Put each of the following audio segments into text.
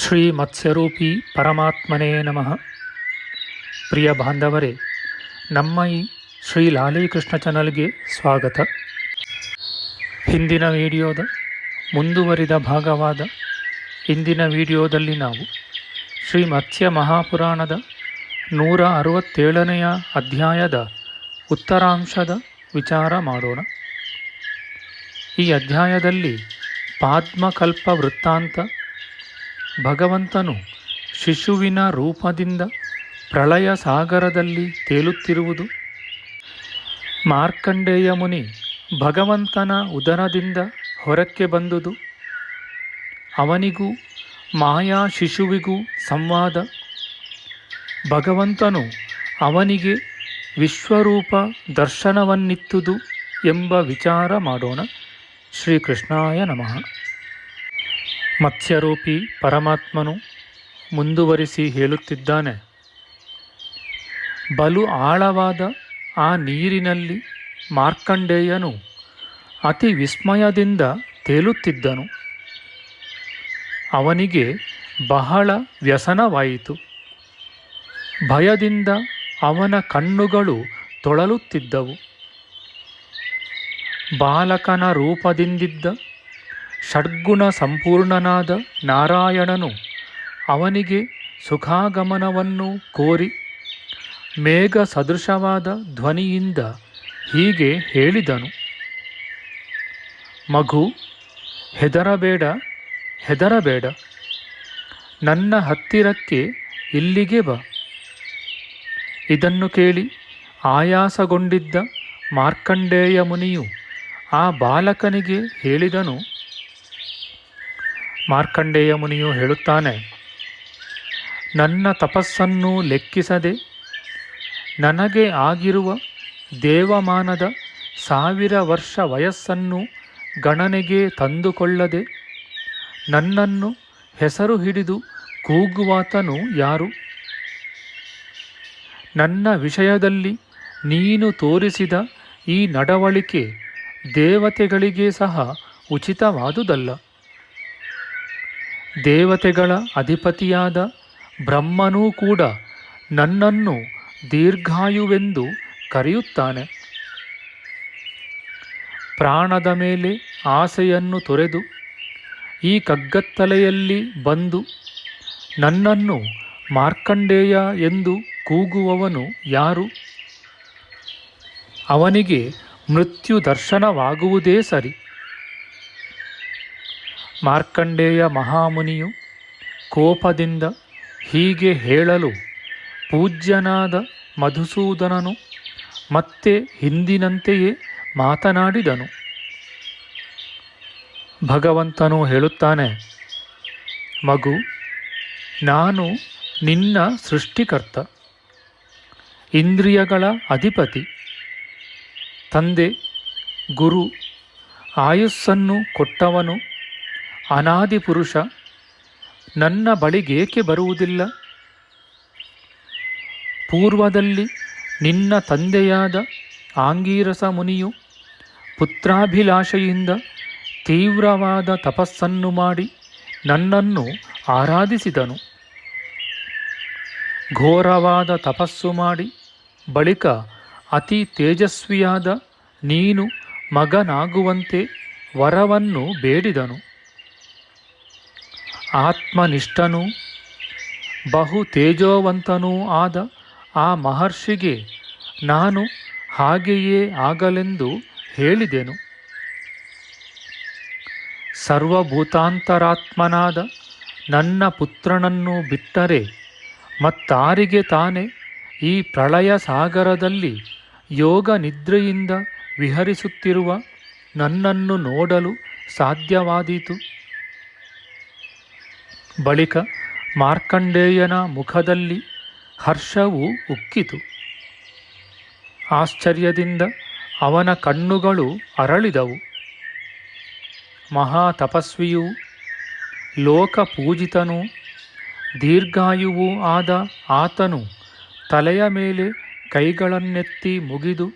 ಶ್ರೀ ಮತ್ಸ್ಯರೂಪಿ ಪರಮಾತ್ಮನೇ ನಮಃ. ಪ್ರಿಯ ಬಾಂಧವರೇ, ನಮ್ಮ ಈ ಶ್ರೀ ಲಾಲೀಕೃಷ್ಣ ಚಾನಲ್ಗೆ ಸ್ವಾಗತ. ಹಿಂದಿನ ವಿಡಿಯೋದ ಮುಂದುವರಿದ ಭಾಗವಾದ ಹಿಂದಿನ ವಿಡಿಯೋದಲ್ಲಿ ನಾವು ಶ್ರೀ ಮತ್ಸ್ಯ ಮಹಾಪುರಾಣದ ನೂರ ಅರವತ್ತೇಳನೆಯ ಅಧ್ಯಾಯದ ಉತ್ತರಾಂಶದ ವಿಚಾರ ಮಾಡೋಣ. ಈ ಅಧ್ಯಾಯದಲ್ಲಿ ಪಾದ್ಮಕಲ್ಪ ವೃತ್ತಾಂತ ಭಗವಂತನು ಶಿಶುವಿನ ರೂಪದಿಂದ ಪ್ರಳಯ ಸಾಗರದಲ್ಲಿ ತೇಲುತ್ತಿರುವುದು. ಮಾರ್ಕಂಡೇಯ ಮುನಿ ಭಗವಂತನ ಉದರದಿಂದ ಹೊರಕ್ಕೆ ಬಂದುದು. ಅವನಿಗೂ ಮಾಯಾ ಶಿಶುವಿಗೂ ಸಂವಾದ. ಭಗವಂತನು ಅವನಿಗೆ ವಿಶ್ವರೂಪ ದರ್ಶನವನ್ನಿತ್ತುದು ಎಂಬ ವಿಚಾರ ಮಾಡೋಣ. ಶ್ರೀಕೃಷ್ಣಾಯ ನಮಃ. ಮತ್ಸ್ಯರೂಪಿ ಪರಮಾತ್ಮನು ಮುಂದುವರಿಸಿ ಹೇಳುತ್ತಿದ್ದಾನೆ. ಬಲು ಆಳವಾದ ಆ ನೀರಿನಲ್ಲಿ ಮಾರ್ಕಂಡೇಯನು ಅತಿ ವಿಸ್ಮಯದಿಂದ ತೇಲುತ್ತಿದ್ದನು. ಅವನಿಗೆ ಬಹಳ ವ್ಯಸನವಾಯಿತು. ಭಯದಿಂದ ಅವನ ಕಣ್ಣುಗಳು ತೊಳಲುತ್ತಿದ್ದವು. ಬಾಲಕನ ರೂಪದಿಂದಿದ್ದ ಷಡ್ಗುಣ ಸಂಪೂರ್ಣನಾದ ನಾರಾಯಣನು ಅವನಿಗೆ ಸುಖಾಗಮನವನ್ನು ಕೋರಿ ಮೇಘ ಸದೃಶವಾದ ಧ್ವನಿಯಿಂದ ಹೀಗೆ ಹೇಳಿದನು. ಮಗು, ಹೆದರಬೇಡ ಹೆದರಬೇಡ. ನನ್ನ ಹತ್ತಿರಕ್ಕೆ ಇಲ್ಲಿಗೆ ಬಾ. ಇದನ್ನು ಕೇಳಿ ಆಯಾಸಗೊಂಡಿದ್ದ ಮಾರ್ಕಂಡೇಯ ಮುನಿಯು ಆ ಬಾಲಕನಿಗೆ ಹೇಳಿದನು ಮಾರ್ಕಂಡೇಯ ಮುನಿಯು ಹೇಳುತ್ತಾನೆ, ನನ್ನ ತಪಸ್ಸನ್ನು ಲೆಕ್ಕಿಸದೆ ನನಗೆ ಆಗಿರುವ ದೇವಮಾನದ ಸಾವಿರ ವರ್ಷ ವಯಸ್ಸನ್ನು ಗಣನೆಗೆ ತಂದುಕೊಳ್ಳದೆ ನನ್ನನ್ನು ಹೆಸರು ಹಿಡಿದು ಕೂಗುವಾತನು ಯಾರು? ನನ್ನ ವಿಷಯದಲ್ಲಿ ನೀನು ತೋರಿಸಿದ ಈ ನಡವಳಿಕೆ ದೇವತೆಗಳಿಗೆ ಸಹ ಉಚಿತವಾದುದಲ್ಲ. ದೇವತೆಗಳ ಅಧಿಪತಿಯಾದ ಬ್ರಹ್ಮನೂ ಕೂಡ ನನ್ನನ್ನು ದೀರ್ಘಾಯುವೆಂದು ಕರೆಯುತ್ತಾನೆ. ಪ್ರಾಣದ ಮೇಲೆ ಆಸೆಯನ್ನು ತೊರೆದು ಈ ಕಗ್ಗತ್ತಲೆಯಲ್ಲಿ ಬಂದು ನನ್ನನ್ನು ಮಾರ್ಕಂಡೇಯ ಎಂದು ಕೂಗುವವನು ಯಾರು? ಅವನಿಗೆ ಮೃತ್ಯು ದರ್ಶನವಾಗುವುದೇ ಸರಿ. ಮಾರ್ಕಂಡೇಯ ಮಹಾಮುನಿಯು ಕೋಪದಿಂದ ಹೀಗೆ ಹೇಳಲು ಪೂಜ್ಯನಾದ ಮಧುಸೂದನನು ಮತ್ತೆ ಹಿಂದಿನಂತೆಯೇ ಮಾತನಾಡಿದನು. ಭಗವಂತನು ಹೇಳುತ್ತಾನೆ, ಮಗು, ನಾನು ನಿನ್ನ ಸೃಷ್ಟಿಕರ್ತ, ಇಂದ್ರಿಯಗಳ ಅಧಿಪತಿ. ತಂದೆ, ಗುರು, ಆಯುಸ್ಸನ್ನು ಕೊಟ್ಟವನು ಅನಾದಿ ಪುರುಷ, ನನ್ನ ಬಳಿಗೇಕೆ ಬರುವುದಿಲ್ಲ? ಪೂರ್ವದಲ್ಲಿ ನಿನ್ನ ತಂದೆಯಾದ ಆಂಗೀರಸ ಮುನಿಯು ಪುತ್ರಾಭಿಲಾಷೆಯಿಂದ ತೀವ್ರವಾದ ತಪಸ್ಸನ್ನು ಮಾಡಿ ನನ್ನನ್ನು ಆರಾಧಿಸಿದನು. ಘೋರವಾದ ತಪಸ್ಸು ಮಾಡಿ ಬಳಿಕ ಅತಿ ತೇಜಸ್ವಿಯಾದ ನೀನು ಮಗನಾಗುವಂತೆ ವರವನ್ನು ಬೇಡಿದನು. ಆತ್ಮನಿಷ್ಠನೂ ಬಹು ತೇಜೋವಂತನೂ ಆದ ಆ ಮಹರ್ಷಿಗೆ ನಾನು ಹಾಗೆಯೇ ಆಗಲೆಂದು ಹೇಳಿದೆನು. ಸರ್ವಭೂತಾಂತರಾತ್ಮನಾದ ನನ್ನ ಪುತ್ರನನ್ನು ಬಿಟ್ಟರೆ ಮತ್ತಾರಿಗೆ ತಾನೇ ಈ ಪ್ರಳಯ ಸಾಗರದಲ್ಲಿ ಯೋಗ ನಿದ್ರೆಯಿಂದ ವಿಹರಿಸುತ್ತಿರುವ ನನ್ನನ್ನು ನೋಡಲು ಸಾಧ್ಯವಾದೀತು. ಬಳಿಕ ಮಾರ್ಕಂಡೇಯನ ಮುಖದಲ್ಲಿ ಹರ್ಷವು ಉಕ್ಕಿತು. ಆಶ್ಚರ್ಯದಿಂದ ಅವನ ಕಣ್ಣುಗಳು ಅರಳಿದವು. ಮಹಾ ತಪಸ್ವಿಯೂ, ಲೋಕಪೂಜಿತನೂ, ದೀರ್ಘಾಯುವೂ ಆದ ಆತನು ತಲೆಯ ಮೇಲೆ ಕೈಗಳನ್ನೆತ್ತಿ ಮುಗಿದು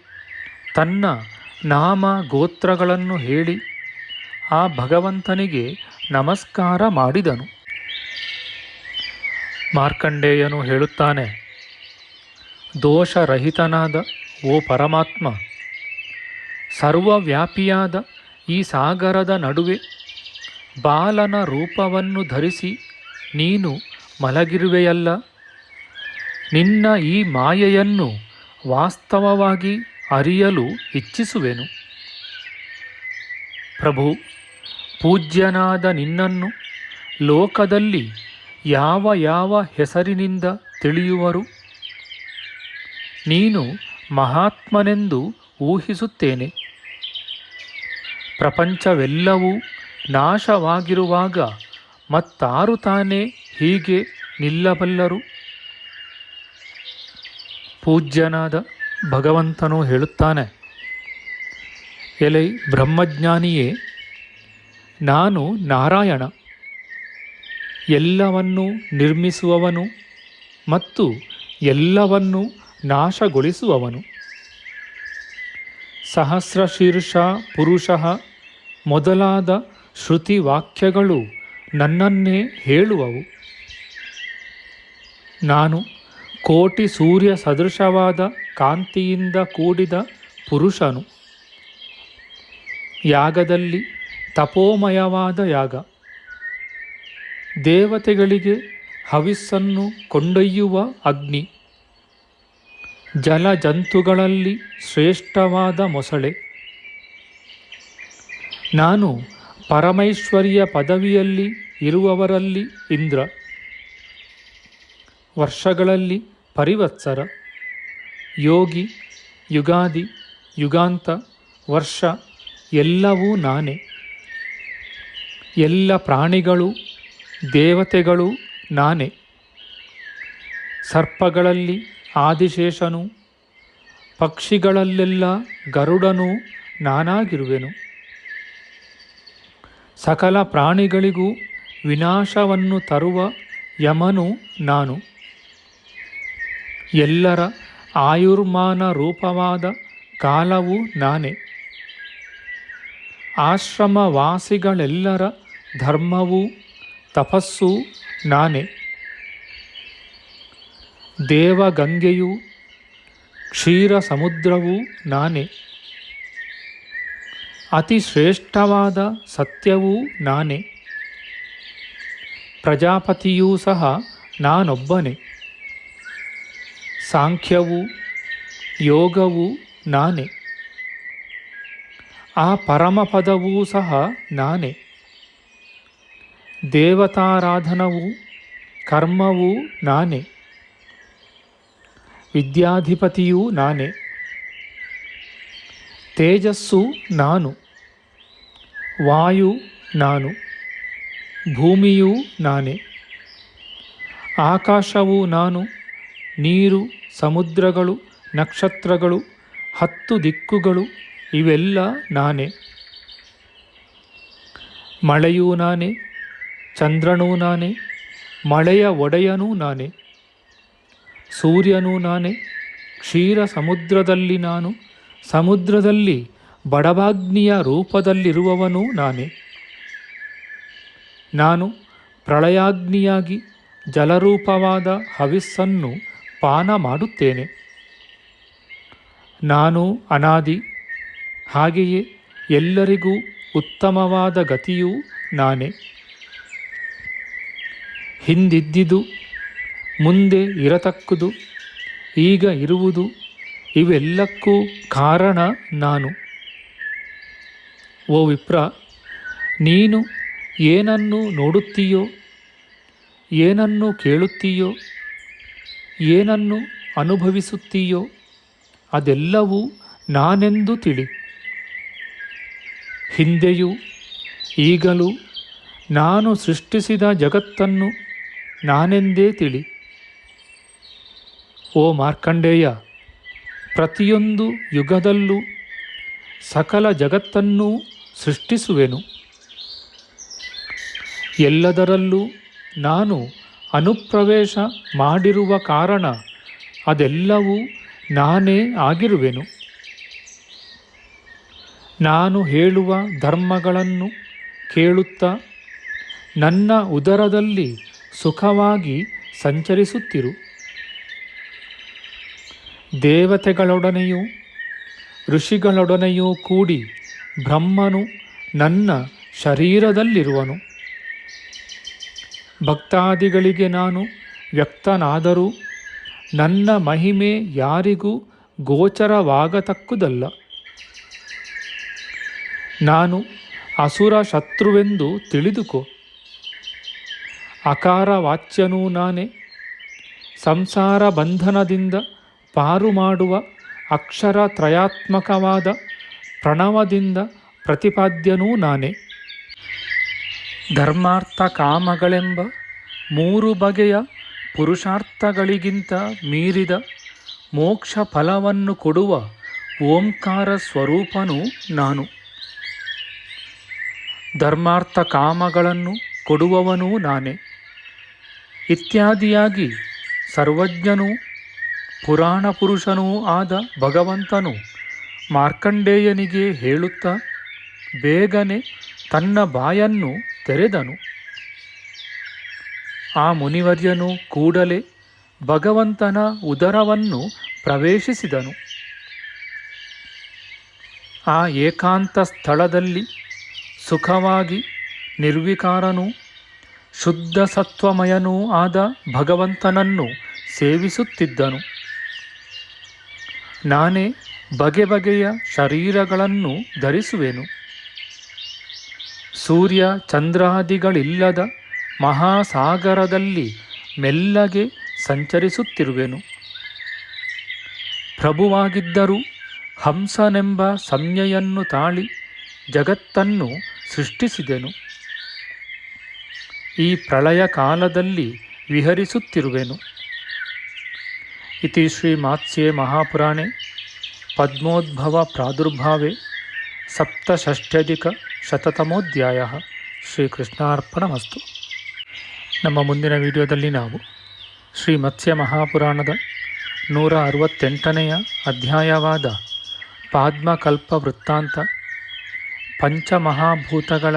ತನ್ನ ನಾಮ ಗೋತ್ರಗಳನ್ನು ಹೇಳಿ ಆ ಭಗವಂತನಿಗೆ ನಮಸ್ಕಾರ ಮಾಡಿದನು. ಮಾರ್ಕಂಡೇಯನು ಹೇಳುತ್ತಾನೆ, ದೋಷರಹಿತನಾದ, ಓ ಪರಮಾತ್ಮ, ಸರ್ವವ್ಯಾಪಿಯಾದ ಈ ಸಾಗರದ ನಡುವೆ ಬಾಲನ ರೂಪವನ್ನು ಧರಿಸಿ ನೀನು ಮಲಗಿರುವೆಯಲ್ಲ. ನಿನ್ನ ಈ ಮಾಯೆಯನ್ನು ವಾಸ್ತವವಾಗಿ ಅರಿಯಲು ಇಚ್ಛಿಸುವೆನು. ಪ್ರಭು, ಪೂಜ್ಯನಾದ ನಿನ್ನನ್ನು ಲೋಕದಲ್ಲಿ ಯಾವ ಯಾವ ಹೆಸರಿನಿಂದ ತಿಳಿಯುವರು? ನೀನು ಮಹಾತ್ಮನೆಂದು ಊಹಿಸುತ್ತೇನೆ. ಪ್ರಪಂಚವೆಲ್ಲವೂ ನಾಶವಾಗಿರುವಾಗ ಮತ್ತಾರು ತಾನೇ ಹೀಗೆ ನಿಲ್ಲಬಲ್ಲರು? ಪೂಜ್ಯನಾದ ಭಗವಂತನು ಹೇಳುತ್ತಾನೆ, ಎಲೈ ಬ್ರಹ್ಮಜ್ಞಾನಿಯೇ, ನಾನು ನಾರಾಯಣ. ಎಲ್ಲವನ್ನೂ ನಿರ್ಮಿಸುವವನು ಮತ್ತು ಎಲ್ಲವನ್ನೂ ನಾಶಗೊಳಿಸುವವನು. ಸಹಸ್ರಶೀರ್ಷ ಪುರುಷ ಮೊದಲಾದ ಶ್ರುತಿವಾಕ್ಯಗಳು ನನ್ನನ್ನೇ ಹೇಳುವವು. ನಾನು ಕೋಟಿ ಸೂರ್ಯ ಸದೃಶವಾದ ಕಾಂತಿಯಿಂದ ಕೂಡಿದ ಪುರುಷನು. ಯಾಗದಲ್ಲಿ ತಪೋಮಯವಾದ ಯಾಗ. ದೇವತೆಗಳಿಗೆ ಹವಿಸ್ಸನ್ನು ಕೊಂಡೊಯ್ಯುವ ಅಗ್ನಿ. ಜಲ ಜಂತುಗಳಲ್ಲಿ ಶ್ರೇಷ್ಠವಾದ ಮೊಸಳೆ. ನಾನು ಪರಮೈಶ್ವರ್ಯ ಪದವಿಯಲ್ಲಿ ಇರುವವರಲ್ಲಿ ಇಂದ್ರ. ವರ್ಷಗಳಲ್ಲಿ ಪರಿವತ್ಸರ. ಯೋಗಿ, ಯುಗಾದಿ, ಯುಗಾಂತ, ವರ್ಷ ಎಲ್ಲವೂ ನಾನೇ. ಎಲ್ಲ ಪ್ರಾಣಿಗಳು ದೇವತೆಗಳು ನಾನೇ. ಸರ್ಪಗಳಲ್ಲಿ ಆದಿಶೇಷನು, ಪಕ್ಷಿಗಳಲ್ಲೆಲ್ಲ ಗರುಡನು ನಾನಾಗಿರುವೆನು. ಸಕಲ ಪ್ರಾಣಿಗಳಿಗೂ ವಿನಾಶವನ್ನು ತರುವ ಯಮನು ನಾನು. ಎಲ್ಲರ ಆಯುರ್ಮಾನ ರೂಪವಾದ ಕಾಲವು ನಾನೇ. ಆಶ್ರಮವಾಸಿಗಳೆಲ್ಲರ ಧರ್ಮವೂ ತಪಸ್ಸು ನಾನೇ. ದೇವಗಂಗೆಯು ಕ್ಷೀರ ಸಮುದ್ರವೂ ನಾನೇ. ಅತಿ ಶ್ರೇಷ್ಠವಾದ ಸತ್ಯವೂ ನಾನೇ. ಪ್ರಜಾಪತಿಯೂ ಸಹ ನಾನೊಬ್ಬನೇ. ಸಾಂಖ್ಯವು ಯೋಗವು ನಾನೇ. ಆ ಪರಮಪದವೂ ಸಹ ನಾನೇ. ದೇವತಾರಾಧನವು ಕರ್ಮವೂ ನಾನೇ. ವಿದ್ಯಾಧಿಪತಿಯೂ ನಾನೇ. ತೇಜಸ್ಸು ನಾನು. ವಾಯು ನಾನು. ಭೂಮಿಯೂ ನಾನೇ. ಆಕಾಶವು ನಾನು. ನೀರು, ಸಮುದ್ರಗಳು, ನಕ್ಷತ್ರಗಳು, ಹತ್ತು ದಿಕ್ಕುಗಳು ಇವೆಲ್ಲ ನಾನೇ. ಮಳೆಯೂ ನಾನೇ. ಚಂದ್ರನೂ ನಾನೇ, ಮಳೆಯ ಒಡೆಯನೂ ನಾನೇ, ಸೂರ್ಯನೂ ನಾನೇ, ಕ್ಷೀರ ಸಮುದ್ರದಲ್ಲಿ ನಾನು, ಸಮುದ್ರದಲ್ಲಿ ಬಡವಾಗ್ನಿಯ ರೂಪದಲ್ಲಿರುವವನೂ ನಾನೇ. ನಾನು ಪ್ರಳಯಾಗ್ನಿಯಾಗಿ ಜಲರೂಪವಾದ ಹವಿಸ್ಸನ್ನು ಪಾನ ಮಾಡುತ್ತೇನೆ. ನಾನು ಅನಾದಿ, ಹಾಗೆಯೇ ಎಲ್ಲರಿಗೂ ಉತ್ತಮವಾದ ಗತಿಯೂ ನಾನೇ. ಹಿಂದಿದ್ದುದು, ಮುಂದೆ ಇರತಕ್ಕದು, ಈಗ ಇರುವುದು, ಇವೆಲ್ಲಕ್ಕೂ ಕಾರಣ ನಾನು. ಓ ವಿಪ್ರ, ನೀನು ಏನನ್ನು ನೋಡುತ್ತೀಯೋ, ಏನನ್ನು ಕೇಳುತ್ತೀಯೋ, ಏನನ್ನು ಅನುಭವಿಸುತ್ತೀಯೋ, ಅದೆಲ್ಲವೂ ನಾನೆಂದು ತಿಳಿ. ಹಿಂದೆಯೂ ಈಗಲೂ ನಾನು ಸೃಷ್ಟಿಸಿದ ಜಗತ್ತನ್ನು ನಾನೆಂದೇ ತಿಳಿ. ಓ ಮಾರ್ಕಂಡೇಯ, ಪ್ರತಿಯೊಂದು ಯುಗದಲ್ಲೂ ಸಕಲ ಜಗತ್ತನ್ನೂ ಸೃಷ್ಟಿಸುವೆನು. ಎಲ್ಲದರಲ್ಲೂ ನಾನು ಅನುಪ್ರವೇಶ ಮಾಡಿರುವ ಕಾರಣ ಅದೆಲ್ಲವೂ ನಾನೇ ಆಗಿರುವೆನು. ನಾನು ಹೇಳುವ ಧರ್ಮಗಳನ್ನು ಕೇಳುತ್ತಾ ನನ್ನ ಉದರದಲ್ಲಿ ಸುಖವಾಗಿ ಸಂಚರಿಸುತ್ತಿರು. ದೇವತೆಗಳೊಡನೆಯೂ, ಋಷಿಗಳೊಡನೆಯೂ ಕೂಡಿ ಬ್ರಹ್ಮನು ನನ್ನ ಶರೀರದಲ್ಲಿರುವನು. ಭಕ್ತಾದಿಗಳಿಗೆ ನಾನು ವ್ಯಕ್ತನಾದರೂ ನನ್ನ ಮಹಿಮೆ ಯಾರಿಗೂ ಗೋಚರವಾಗತಕ್ಕುದಲ್ಲ. ನಾನು ಅಸುರ ಶತ್ರುವೆಂದು ತಿಳಿದುಕೋ. ಅಕಾರ ವಾಚ್ಯನೂ ನಾನೇ. ಸಂಸಾರ ಬಂಧನದಿಂದ ಪಾರು ಮಾಡುವ ಅಕ್ಷರ ತ್ರಯಾತ್ಮಕವಾದ ಪ್ರಣವದಿಂದ ಪ್ರತಿಪಾದ್ಯನೂ ನಾನೇ. ಧರ್ಮಾರ್ಥ ಕಾಮಗಳೆಂಬ ಮೂರು ಬಗೆಯ ಪುರುಷಾರ್ಥಗಳಿಗಿಂತ ಮೀರಿದ ಮೋಕ್ಷ ಫಲವನ್ನು ಕೊಡುವ ಓಂಕಾರ ಸ್ವರೂಪನು ನಾನು. ಧರ್ಮಾರ್ಥ ಕಾಮಗಳನ್ನು ಕೊಡುವವನೂ ನಾನೇ. ಇತ್ಯಾದಿಯಾಗಿ ಸರ್ವಜ್ಞನೂ ಪುರಾಣ ಪುರುಷನೂ ಆದ ಭಗವಂತನು ಮಾರ್ಕಂಡೇಯನಿಗೆ ಹೇಳುತ್ತಾ ಬೇಗನೆ ತನ್ನ ಬಾಯನ್ನು ತೆರೆದನು. ಆ ಮುನಿವರ್ಯನು ಕೂಡಲೇ ಭಗವಂತನ ಉದರವನ್ನು ಪ್ರವೇಶಿಸಿದನು. ಆ ಏಕಾಂತ ಸ್ಥಳದಲ್ಲಿ ಸುಖವಾಗಿ ನಿರ್ವಿಕಾರನೂ ಶುದ್ಧ ಸತ್ವಮಯನೂ ಆದ ಭಗವಂತನನ್ನು ಸೇವಿಸುತ್ತಿದ್ದನು. ನಾನೇ ಬಗೆ ಬಗೆಯ ಶರೀರಗಳನ್ನು ಧರಿಸುವೆನು. ಸೂರ್ಯ ಚಂದ್ರಾದಿಗಳಿಲ್ಲದ ಮಹಾಸಾಗರದಲ್ಲಿ ಮೆಲ್ಲಗೆ ಸಂಚರಿಸುತ್ತಿರುವೆನು. ಪ್ರಭುವಾಗಿದ್ದರೂ ಹಂಸನೆಂಬ ಸಂಜ್ಞೆಯನ್ನು ತಾಳಿ ಜಗತ್ತನ್ನು ಸೃಷ್ಟಿಸಿದೆನು. ಈ ಪ್ರಳಯ ಕಾಲದಲ್ಲಿ ವಿಹರಿಸುತ್ತಿರುವೆನು. ಇತಿ ಶ್ರೀ ಮಾತ್ಸ್ಯೆ ಮಹಾಪುರಾಣೆ, ಪದ್ಮೋದ್ಭವ ಪ್ರಾದುರ್ಭಾವೆ, ಸಪ್ತಷಷ್ಟ್ಯಧಿಕ ಶತತಮೋಧ್ಯಾಯ. ಶ್ರೀಕೃಷ್ಣಾರ್ಪಣಮಸ್ತು. ನಮ್ಮ ಮುಂದಿನ ವಿಡಿಯೋದಲ್ಲಿ ನಾವು ಶ್ರೀ ಮತ್ಸ್ಯ ಮಹಾಪುರಾಣದ ನೂರ ಅರವತ್ತೆಂಟನೆಯ ಅಧ್ಯಾಯವಾದ ಪಾದ್ಮಕಲ್ಪ ವೃತ್ತಾಂತ ಪಂಚಮಹಾಭೂತಗಳ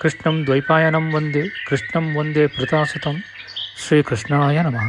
ಕೃಷ್ಣಂ ದ್ವೈಪಾಯನಂ ವಂದೇ ಕೃಷ್ಣಂ ವಂದೇ ಪೃತಾಸುತಂ ಶ್ರೀಕೃಷ್ಣಾಯ ನಮಃ